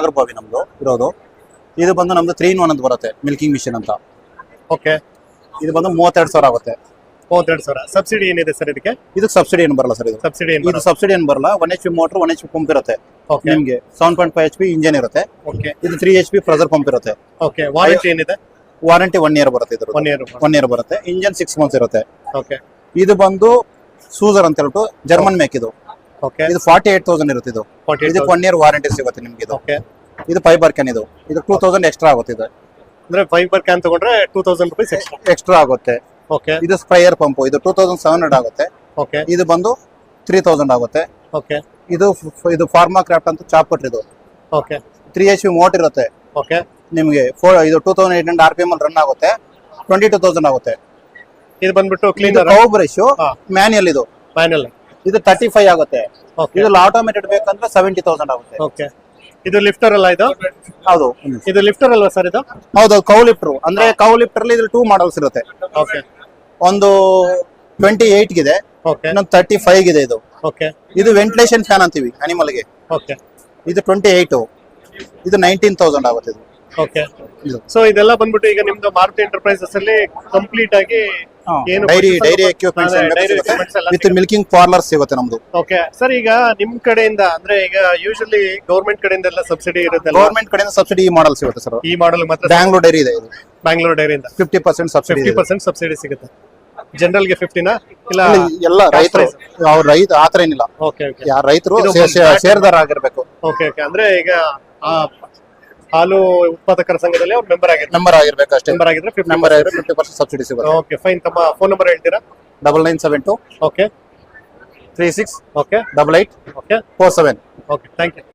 ನಾಗರಬಾವಿ ನಮ್ದು ಇರೋದು. ಇದು ಬಂದು ನಮ್ದು ತ್ರೀ ಇನ್ ಒನ್ ಅಂತ ಬರುತ್ತೆ ಮಿಲ್ಕಿಂಗ್ ಮಿಷಿನ್ ಅಂತ. ಓಕೆ ಇದು ಬಂದು ಮೂವತ್ತೆರಡು ಸಾವಿರ ಆಗುತ್ತೆ. ಮೂವತ್ತೆರಡು ಸಾವಿರ. ಸಬ್ಸಿಡಿ ಏನಿದೆ ಸರ್ ಇದಕ್ಕೆ? ಇದಕ್ಕೆ ಸಬ್ಸಿಡಿ ಏನು ಬರಲ್ಲ ಸರ್ ಇದು. ಸಬ್ಸಿಡಿ ಏನು ಇದು ಸಬ್ಸಿಡಿ ಏನು ಬರಲ್ಲ. One H P motor one H P pump ಇರುತ್ತೆ. ಓಕೆ ನಿಮಗೆ seven point five H P engine ಇರುತ್ತೆ. ಓಕೆ ಇದು three H P pressure pump ಇರುತ್ತೆ. ಓಕೆ ವಾರಂಟಿ ಏನಿದೆ? ವಾರಂಟಿ ಒನ್ ಇಯರ್ ಬರುತ್ತೆ ಇದ್ರ ಒನ್ ಇಯರ್ ಒನ್ ಇಯರ್ ಬರುತ್ತೆ. ಇಂಜಿನ್ ಸಿಕ್ಸ್ ಮಂತ್ಸ್ ಇರುತ್ತೆ. ಓಕೆ ಇದು ಬಂದು ಸೂಸರ್ ಅಂತ ಹೇಳ್ಬಿಟ್ಟು ಜರ್ಮನ್ ಮೇಕ್ ಇದು. ಇದು ಫಾರ್ಟಿ ಏಟ್ ತೌಸಂಡ್ ಇರುತ್ತೆ ಇದು. ಇದಕ್ಕೆ ಒನ್ ಇಯರ್ ವಾರಂಟಿ ಸಿಗುತ್ತೆ ನಿಮ್ಗೆ ಇದು. ಓಕೆ ಇದು ಫೈಬರ್ ಕ್ಯಾನ್ ಇದು. ಇದು ಟೂ ತೌಸಂಡ್ ಎಕ್ಸ್ಟ್ರಾ ಆಗುತ್ತೆ ಇದು. ಅಂದ್ರೆ ಫೈಬರ್ ಕ್ಯಾನ್ ತಗೊಂಡ್ರೆ ಟೂ ತೌಸಂಡ್ ರುಪೀಸ್ ಎಕ್ಸ್ಟ್ರಾ ಆಗುತ್ತೆ. ಓಕೆ ಇದು ಸ್ಪ್ರೈಯರ್ ಪಂಪ್ ಇದು ಟೂ ತೌಸಂಡ್ ಸೆವೆನ್ ಹಂಡ್ರೆಡ್ ಆಗುತ್ತೆ. ಓಕೆ ಇದು ಬಂದು ತ್ರೀ ತೌಸಂಡ್ ಆಗುತ್ತೆ. ಓಕೆ ಇದು ಇದು ಫಾರ್ಮಾ ಕ್ರಾಫ್ಟ್ ಅಂತ ಚಾಪಟ್ ಇದು ಓಕೆ ತ್ರೀ ಎಚ್ ಪಿ ಮೋಟ್ ಇರುತ್ತೆ. ಓಕೆ ನಿಮಗೆ ಫೋರ್ ಇದು two thousand eight hundred R P M ಅಲ್ಲಿ ರನ್ ಆಗುತ್ತೆ. ಟ್ವೆಂಟಿ ಟೂ ತೌಸಂಡ್ ಆಗುತ್ತೆ. ಇದು ಬಂದ್ಬಿಟ್ಟು ಕ್ಲೀನ್ ಬ್ರಷ್. ಮ್ಯಾನ್ಯಲ್ ಇದು. ಪ್ಯಾನಲ್ ಇದು ತರ್ಟಿ ಫೈವ್ ಆಗುತ್ತೆ. ಓಕೆ ಇದು ಆಟೋಮೇಟೆಡ್ ಬೇಕಂದ್ರೆ ಸೆವೆಂಟಿ ತೌಸಂಡ್ ಆಗುತ್ತೆ. ಓಕೆ ಇದು ಲಿಫ್ಟರ್ ಅಲ್ಲ ಇದು? ಹೌದು. ಇದು ಲಿಫ್ಟರ್ ಅಲ್ವಾ ಸರ್ ಇದು? ಹೌದು ಕೌ ಲಿಫ್ಟರ್ ಅಂದ್ರೆ ಕೌ ಲಿಫ್ಟರ್ ಅಲ್ಲಿ ಇದು ಟೂ ಮಾಡಲ್ಸ್ ಇರುತ್ತೆ. ಓಕೆ ಒಂದು ಟ್ವೆಂಟಿ ಏಟ್ ಇದೆ ಇನ್ನೊಂದು ತರ್ಟಿ ಫೈವ್ ಇದೆ. ಇದು ಓಕೆ ಇದು ವೆಂಟಿಲೇಷನ್ ಫ್ಯಾನ್ ಅಂತೀವಿ ಅನಿಮಲ್ಗೆ. ಓಕೆ ಇದು ಟ್ವೆಂಟಿ ಏಟ್ ಇದು ನೈನ್ಟೀನ್ ತೌಸಂಡ್ ಆಗುತ್ತೆ ಇದು. ಓಕೆ ಸೊ ಇದೆಲ್ಲ ಬಂದ್ಬಿಟ್ಟು ಈಗ ನಿಮ್ದು ಮಾರುತಿ ಎಂಟರ್ಪ್ರೈಸಸ್ ಅಲ್ಲಿ ಕಂಪ್ಲೀಟ್ ಆಗಿ ಏನು dairy dairy equipments with milking parlour ಸಿಗುತ್ತೆ. ನಮ್ದು. ಓಕೆ ಸರ್ ಈಗ ನಿಮ್ ಕಡೆಯಿಂದ ಅಂದ್ರೆ ಈಗ ಯೂಶಲಿ ಗೌರ್ಮೆಂಟ್ ಕಡೆಯಿಂದ ಎಲ್ಲ ಸಬ್ಸಿಡಿ ಇರುತ್ತೆ ಗೌರ್ಮೆಂಟ್ ಕಡೆಯಿಂದ ಸಬ್ಸಿಡಿ ಈ ಮಾಡಲ್ ಸಿಗುತ್ತೆ ಸರ್ ಈ ಮಾಡಲ್ ಮಾತ್ರ ಬ್ಯಾಂಗ್ಳೂರ್ ಡೈರಿ ಇದೆ ಇದು. Bangalore ಡೈರಿಯಿಂದ fifty percent subsidy fifty percent subsidy ಸಿಗುತ್ತೆ. ಜನರಲ್ಗೆ ಫಿಫ್ಟಿನ ಇಲ್ಲ ಎಲ್ಲ ರೈತರು ಅವ್ರ ರೈತ ಆತರ ಏನಿಲ್ಲ. ಓಕೆ ಓಕೆ ಯಾರ ರೈತರು ಸೇರ್ದಾರ ಆಗಿರ್ಬೇಕು. ಓಕೆ ಓಕೆ ಅಂದ್ರೆ ಈಗ ಆ ಹಾಲು ಉತ್ಪಾದಕರ ಸಂಘದಲ್ಲಿ ಅವ್ರು ಮೆಂಬರ್ ಆಗಿರ್ತಾರೆ. ನಂಬರ್ ಆಗಿರ್ಬೇಕು ಅಷ್ಟೇ. ಮೆಂಬರ್ ಆಗಿದ್ರೆ ಫಿಫ್ಟಿ ನಂಬರ್ ಆಗಿದ್ರೆ ಫಿಫ್ಟಿ ಪರ್ಸೆಂಟ್ ಸಬ್ಸಿಡಿ ಸಿಗುತ್ತೆ. ಓಕೆ ಫೈನ್ ತಮ್ಮ ಫೋನ್ ನಂಬರ್ ಹೇಳ್ತೀರಾ? Double nine seven two okay three six okay double eight okay four seven okay thank you